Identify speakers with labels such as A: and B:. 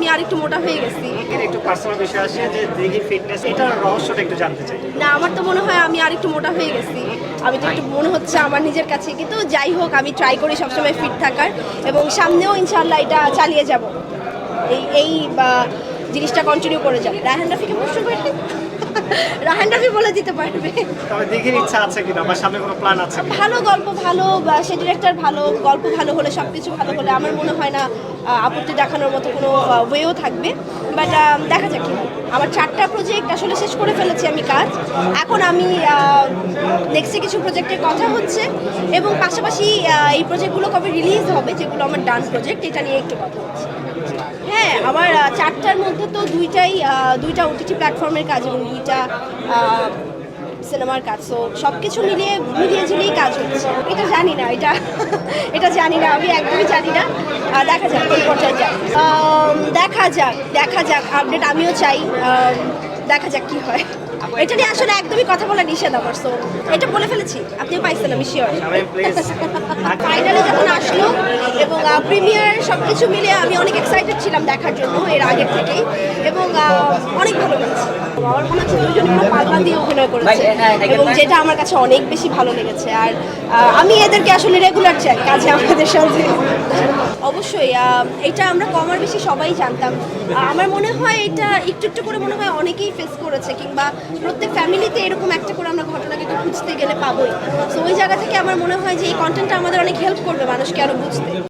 A: আমি আর একটু মোটা হয়ে গেছি।
B: এর একটু পার্সোনাল বিষয় আছে যে দিঘি ফিটনেস এটার রহস্যটা একটু জানতে চাই।
A: না আমার তো মনে হয় আমি আর একটু মোটা হয়ে গেছি। আমি তো একটু মনে হচ্ছে আমার নিজের কাছে কিন্তু যাই হোক আমি ট্রাই করি সবসময় ফিট থাকার এবং সামনেও ইনশাল্লাহ এটা চালিয়ে যাব। এই এই বা, জিনিসটা কন্টিনিউ করে যাব। রায়হান রাফিকে প্রশ্ন করে রাহান রাফি বলে দিতে পারবে।
B: তবে দিঘির ইচ্ছা আছে কিনা? আমার সামনে কোনো প্ল্যান আছে
A: ভালো গল্প ভালো বা সে ডিরেক্টর ভালো গল্প ভালো হলে সব কিছু ভালো হলে আমার মনে হয় না আপত্তি দেখানোর মতো কোনো ওয়েও থাকবে। বাট দেখা যাক কি আমার চারটা প্রজেক্ট আসলে শেষ করে ফেলেছি আমি কাজ। এখন আমি নেক্সটে কিছু প্রজেক্টের কথা হচ্ছে এবং পাশাপাশি এই প্রজেক্টগুলো কবে রিলিজ হবে যেগুলো আমার ডান্স প্রজেক্ট এটা নিয়ে একটু কথা হচ্ছে। আহ, মধ্যে তো দুইটাই দুইটা ওটিটি প্ল্যাটফর্মের কাজ এবং দুইটা সিনেমার কাজ। তো সব কিছু মিলিয়ে মিলিয়ে ঝুলিয়ে কাজ হচ্ছে। এটা জানি না এটা এটা জানি না আমি একদমই জানি না। দেখা যাক কোন পর্যায়ে যাক দেখা যাক দেখা যাক আপডেট আমিও চাই। দেখা যাক কি হয়। এটা নিয়ে আসলে একদমই কথা বলা নিষেধ আমার সো এটা বলে ফেলেছি। আপনিও পাইছেন আমি শিওর ফাইনালে যখন আসলো এবং প্রিমিয়ার সব কিছু মিলে আমি অনেক এক্সাইটেড ছিলাম দেখার জন্য এর আগের থেকেই এবং অনেক ভালো লেগেছে। আমার মনে হচ্ছে দুজনে পুরো দিয়ে অভিনয় করেছে এবং যেটা আমার কাছে অনেক বেশি ভালো লেগেছে। আর আমি এদেরকে আসলে রেগুলার চাই কাজে আমাদের সাথে। অবশ্যই এটা আমরা কমার বেশি সবাই জানতাম। আমার মনে হয় এটা একটু একটু করে মনে হয় অনেকেই ফেস করেছে কিংবা প্রত্যেক ফ্যামিলিতে এরকম একটা করে আমরা ঘটনাকে তো খুঁজতে গেলে পাবোই। তো ওই জায়গা থেকে আমার মনে হয় যে এই কন্টেন্টটা আমাদের অনেক হেল্প করবে মানুষকে আরও বুঝতে।